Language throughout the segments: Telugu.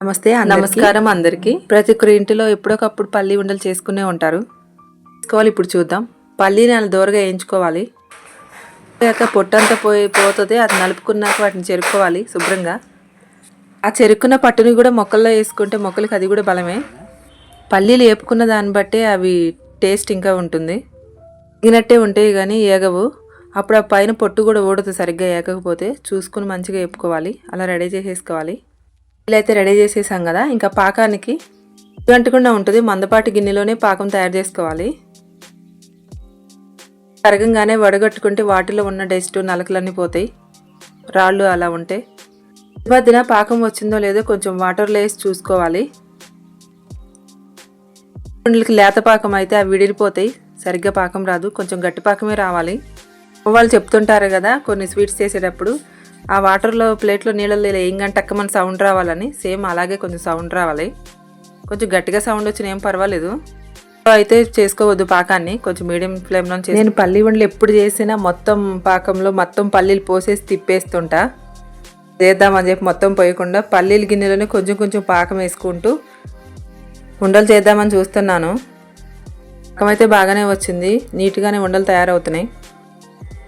నమస్తే నమస్కారం అందరికీ. ప్రతి ఒక్కరి ఇంటిలో ఎప్పుడొకప్పుడు పల్లి ఉండలు చేసుకునే ఉంటారు. చేసుకోవాలి ఇప్పుడు చూద్దాం. పల్లీని అలా దూరగా వేయించుకోవాలి. వేయాక పొట్టంతా పోయి పోతుంది అది నలుపుకున్నాక వాటిని చెరుక్కోవాలి శుభ్రంగా. ఆ చెరుక్కున్న పట్టుని కూడా మొక్కల్లో వేసుకుంటే మొక్కలకి అది కూడా బలమే. పల్లీలు వేపుకున్న దాన్ని బట్టే అవి టేస్ట్ ఇంకా ఉంటుంది. ఎగినట్టే ఉంటాయి కానీ ఏగవు. అప్పుడు ఆ పైన పొట్టు కూడా ఊడదు సరిగ్గా ఏగకపోతే చూసుకుని మంచిగా వేపుకోవాలి అలా రెడీ చేసేసుకోవాలి. అయితే రెడీ చేసేసాం కదా ఇంకా పాకానికి గంటకుండా ఉంటుంది. మందపాటి గిన్నెలోనే పాకం తయారు చేసుకోవాలి. కరగంగానే వడగట్టుకుంటే వాటిలో ఉన్న డస్ట్ నలకలన్నీ పోతాయి. రాళ్ళు అలా ఉంటాయి ఈ మధ్యన పాకం వచ్చిందో లేదో కొంచెం వాటర్లో వేసి చూసుకోవాలి. ఉండలకి లేత పాకం అయితే అవి విడిలిపోతాయి సరిగ్గా పాకం రాదు. కొంచెం గట్టి పాకమే రావాలి. వాళ్ళు చెప్తుంటారు కదా కొన్ని స్వీట్స్ చేసేటప్పుడు ఆ వాటర్లో ప్లేట్లో నీళ్ళలో ఇలా ఏంగంటే టక్కమని సౌండ్ రావాలని సేమ్ అలాగే కొంచెం సౌండ్ రావాలి. కొంచెం గట్టిగా సౌండ్ వచ్చిన ఏం పర్వాలేదు. అయితే చేసుకోవద్దు పాకాన్ని కొంచెం మీడియం ఫ్లేమ్లో చేసి నేను పల్లి వండలు ఎప్పుడు చేసినా మొత్తం పాకంలో మొత్తం పల్లీలు పోసేసి తిప్పేస్తుంటా. చేద్దామని చెప్పి మొత్తం పోయకుండా పల్లీల గిన్నెలోనే కొంచెం కొంచెం పాకం వేసుకుంటూ ఉండలు చేద్దామని చూస్తున్నాను. పాకం అయితే బాగానే వచ్చింది. నీట్గానే ఉండలు తయారవుతున్నాయి.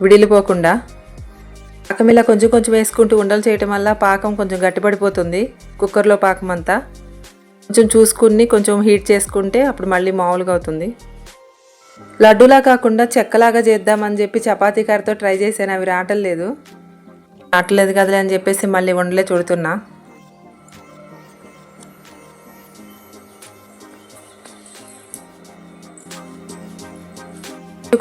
విడిలిపోకుండా. పాకం ఇలా కొంచెం కొంచెం వేసుకుంటూ ఉండలు చేయటం వల్ల పాకం కొంచెం గట్టిపడిపోతుంది. కుక్కర్లో పాకం అంతా కొంచెం చూసుకుని కొంచెం హీట్ చేసుకుంటే అప్పుడు మళ్ళీ మామూలుగా అవుతుంది. లడ్డూలా కాకుండా చెక్కలాగా చేద్దామని చెప్పి చపాతీ కారతో ట్రై చేశాను. అవి రాటలేదు రావట్లేదు కదలే అని చెప్పేసి మళ్ళీ వండలే చూడుతున్నా.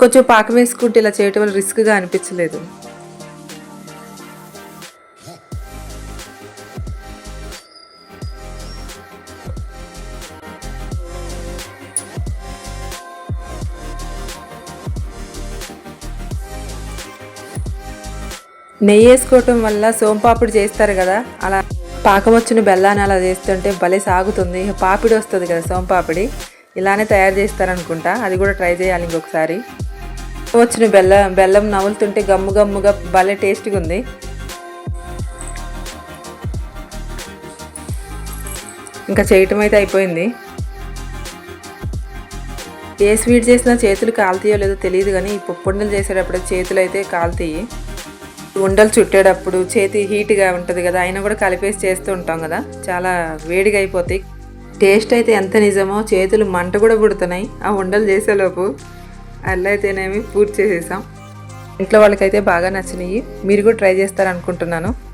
కొంచెం పాకం వేసుకుంటే ఇలా చేయటం వల్ల రిస్క్గా అనిపించలేదు. నెయ్యి వేసుకోవటం వల్ల సోంపాపిడి చేస్తారు కదా. అలా పాకవచ్చిన బెల్లాన్ని అలా చేస్తుంటే భలే సాగుతుంది. పాపిడి వస్తుంది కదా సోంపాపిడి. ఇలానే తయారు చేస్తారనుకుంటా. అది కూడా ట్రై చేయాలి ఇంకొకసారి. వచ్చిన బెల్లం బెల్లం నవ్వులుతుంటే గమ్ము గమ్ముగా భలే టేస్ట్గా ఉంది ఇంకా చేయటం అయితే అయిపోయింది. ఏ స్వీట్ చేసినా చేతులు కాలుతాయో లేదో తెలియదు కానీ ఈ పప్పుండలు చేసేటప్పుడు చేతులు అయితే కాలుతాయి. ఉండలు చుట్టేటప్పుడు చేతి హీట్గా ఉంటుంది కదా అయినా కూడా కలిపేసి చేస్తూ ఉంటాం కదా. చాలా వేడిగా అయిపోతాయి. టేస్ట్ అయితే ఎంత నిజమో చేతులు మంట కూడా పుడుతున్నాయి. ఆ ఉండలు చేసేలోపు అల్ల అయితేనేమి పూర్తి చేసేసాం. ఇంట్లో వాళ్ళకైతే బాగా నచ్చినాయి. మీరు కూడా ట్రై చేస్తారనుకుంటున్నాను.